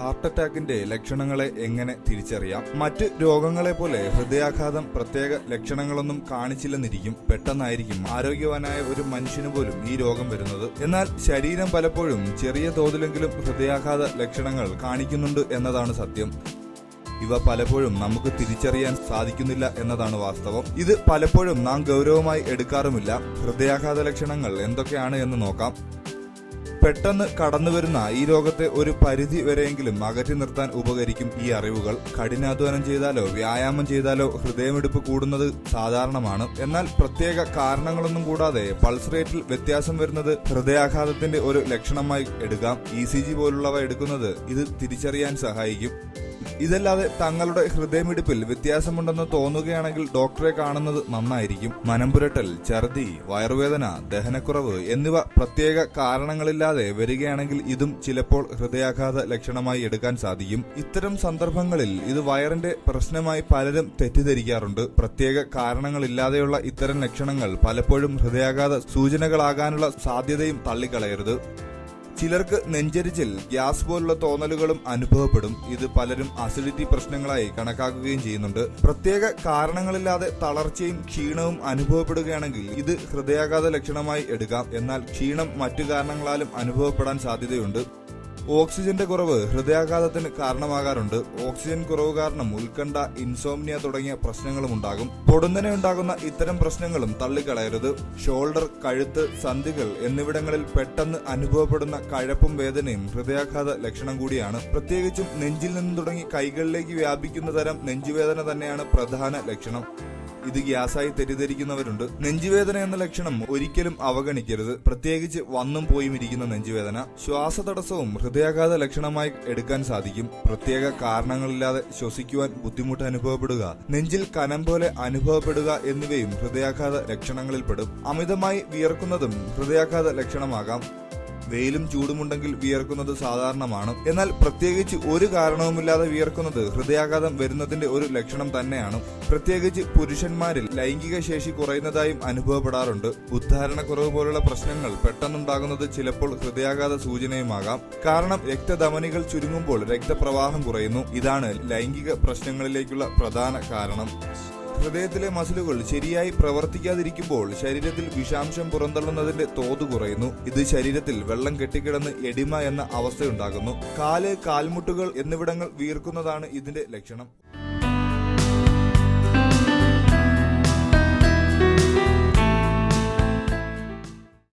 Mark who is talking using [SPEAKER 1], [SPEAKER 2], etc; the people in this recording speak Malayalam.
[SPEAKER 1] ഹാർട്ട് അറ്റാക്കിന്റെ ലക്ഷണങ്ങളെ എങ്ങനെ തിരിച്ചറിയാം? മറ്റ് രോഗങ്ങളെ പോലെ ഹൃദയാഘാതം പ്രത്യേക ലക്ഷണങ്ങളൊന്നും കാണിച്ചില്ലെന്നിരിക്കും പെട്ടെന്നായിരിക്കും ആരോഗ്യവാനായ ഒരു മനുഷ്യന് പോലും ഈ രോഗം വരുന്നത്. എന്നാൽ ശരീരം പലപ്പോഴും ചെറിയ തോതിലെങ്കിലും ഹൃദയാഘാത ലക്ഷണങ്ങൾ കാണിക്കുന്നുണ്ട് എന്നതാണ് സത്യം. ഇവ പലപ്പോഴും നമുക്ക് തിരിച്ചറിയാൻ സാധിക്കുന്നില്ല എന്നതാണ് വാസ്തവം. ഇത് പലപ്പോഴും നാം ഗൗരവമായി എടുക്കാറുമില്ല. ഹൃദയാഘാത ലക്ഷണങ്ങൾ എന്തൊക്കെയാണ് എന്ന് നോക്കാം. പെട്ടെന്ന് കടന്നു വരുന്ന ഈ രോഗത്തെ ഒരു പരിധി വരെയെങ്കിലും അകറ്റി നിർത്താൻ ഉപകരിക്കും ഈ അറിവുകൾ. കഠിനാധ്വാനം ചെയ്താലോ വ്യായാമം ചെയ്താലോ ഹൃദയമിടിപ്പ് കൂടുന്നത് സാധാരണമാണ്. എന്നാൽ പ്രത്യേക കാരണങ്ങളൊന്നും കൂടാതെ പൾസ് റേറ്റിൽ വ്യത്യാസം വരുന്നത് ഹൃദയാഘാതത്തിന്റെ ഒരു ലക്ഷണമായി എടുക്കാം. ഇ പോലുള്ളവ എടുക്കുന്നത് ഇത് തിരിച്ചറിയാൻ സഹായിക്കും. ഇതല്ലാതെ തങ്ങളുടെ ഹൃദയമിടിപ്പിൽ വ്യത്യാസമുണ്ടെന്ന് തോന്നുകയാണെങ്കിൽ ഡോക്ടറെ കാണുന്നത് നന്നായിരിക്കും. മനംപുരട്ടൽ ഛർദി വയറുവേദന ദഹനക്കുറവ് എന്നിവ പ്രത്യേക കാരണങ്ങളില്ലാതെ വരികയാണെങ്കിൽ ഇതും ചിലപ്പോൾ ഹൃദയാഘാത ലക്ഷണമായി എടുക്കാൻ സാധിക്കും. ഇത്തരം സന്ദർഭങ്ങളിൽ ഇത് വയറിന്റെ പ്രശ്നമായി പലരും തെറ്റിദ്ധരിക്കാറുണ്ട്. പ്രത്യേക കാരണങ്ങളില്ലാതെയുള്ള ഇത്തരം ലക്ഷണങ്ങൾ പലപ്പോഴും ഹൃദയാഘാത സൂചനകളാകാനുള്ള സാധ്യതയും തള്ളിക്കളയരുത്. ചിലർക്ക് നെഞ്ചരിച്ചിൽ ഗ്യാസ് പോലുള്ള തോന്നലുകളും അനുഭവപ്പെടും. ഇത് പലരും അസിഡിറ്റി പ്രശ്നങ്ങളായി കണക്കാക്കുകയും ചെയ്യുന്നുണ്ട്. പ്രത്യേക കാരണങ്ങളില്ലാതെ തളർച്ചയും ക്ഷീണവും അനുഭവപ്പെടുകയാണെങ്കിൽ ഇത് ഹൃദയാഘാത ലക്ഷണമായി എടുക്കാം. എന്നാൽ ക്ഷീണം മറ്റു കാരണങ്ങളാലും അനുഭവപ്പെടാൻ സാധ്യതയുണ്ട്. ഓക്സിജന്റെ കുറവ് ഹൃദയാഘാതത്തിന് കാരണമാകാറുണ്ട്. ഓക്സിജൻ കുറവ് കാരണം ഉത്കണ്ഠ ഇൻസോംനിയ തുടങ്ങിയ പ്രശ്നങ്ങളും ഉണ്ടാകും. പൊടുന്നനെ ഉണ്ടാകുന്ന ഇത്തരം പ്രശ്നങ്ങളും തള്ളിക്കളയരുത്. ഷോൾഡർ കഴുത്ത് സന്ധികൾ എന്നിവിടങ്ങളിൽ പെട്ടെന്ന് അനുഭവപ്പെടുന്ന കഴപ്പും വേദനയും ഹൃദയാഘാത ലക്ഷണം കൂടിയാണ്. പ്രത്യേകിച്ചും നെഞ്ചിൽ നിന്ന് തുടങ്ങി കൈകളിലേക്ക് വ്യാപിക്കുന്ന തരം നെഞ്ചുവേദന തന്നെയാണ് പ്രധാന ലക്ഷണം. ഇത് ഗ്യാസായി തെറ്റിദ്ധരിക്കുന്നവരുണ്ട്. നെഞ്ചുവേദന എന്ന ലക്ഷണം ഒരിക്കലും അവഗണിക്കരുത്. പ്രത്യേകിച്ച് വന്നും പോയും ഇരിക്കുന്ന നെഞ്ചുവേദന ശ്വാസതടസ്സവും ഹൃദയാഘാത ലക്ഷണമായി എടുക്കാൻ സാധിക്കും. പ്രത്യേക കാരണങ്ങളില്ലാതെ ശ്വസിക്കുവാൻ ബുദ്ധിമുട്ട് അനുഭവപ്പെടുക നെഞ്ചിൽ കനം പോലെ അനുഭവപ്പെടുക എന്നിവയും ഹൃദയാഘാത ലക്ഷണങ്ങളിൽപ്പെടും. അമിതമായി വിയർക്കുന്നതും ഹൃദയാഘാത ലക്ഷണമാകാം. വെയിലും ചൂടുമുണ്ടെങ്കിൽ വിയർക്കുന്നത് സാധാരണമാണ്. എന്നാൽ പ്രത്യേകിച്ച് ഒരു കാരണവുമില്ലാതെ വിയർക്കുന്നത് ഹൃദയാഘാതം വരുന്നതിന്റെ ഒരു ലക്ഷണം തന്നെയാണ്. പ്രത്യേകിച്ച് പുരുഷന്മാരിൽ ലൈംഗിക ശേഷി കുറയുന്നതായും അനുഭവപ്പെടാറുണ്ട്. ഉദ്ധാരണക്കുറവ് പോലുള്ള പ്രശ്നങ്ങൾ പെട്ടെന്നുണ്ടാകുന്നത് ചിലപ്പോൾ ഹൃദയാഘാത സൂചനയുമാകാം. കാരണം രക്തധമനികൾ ചുരുങ്ങുമ്പോൾ രക്തപ്രവാഹം കുറയുന്നു. ഇതാണ് ലൈംഗിക പ്രശ്നങ്ങളിലേക്കുള്ള പ്രധാന കാരണം. ഹൃദയത്തിലെ മസിലുകൾ ശരിയായി പ്രവർത്തിക്കാതിരിക്കുമ്പോൾ ശരീരത്തിൽ വിഷാംശം പുറന്തള്ളുന്നതിന്റെ തോത് കുറയുന്നു. ഇത് ശരീരത്തിൽ വെള്ളം കെട്ടിക്കിടന്ന് എഡിമ എന്ന അവസ്ഥയുണ്ടാകുന്നു. കാൽ കാൽമുട്ടുകൾ എന്നിവിടങ്ങൾ വീർക്കുന്നതാണ് ഇതിന്റെ ലക്ഷണം.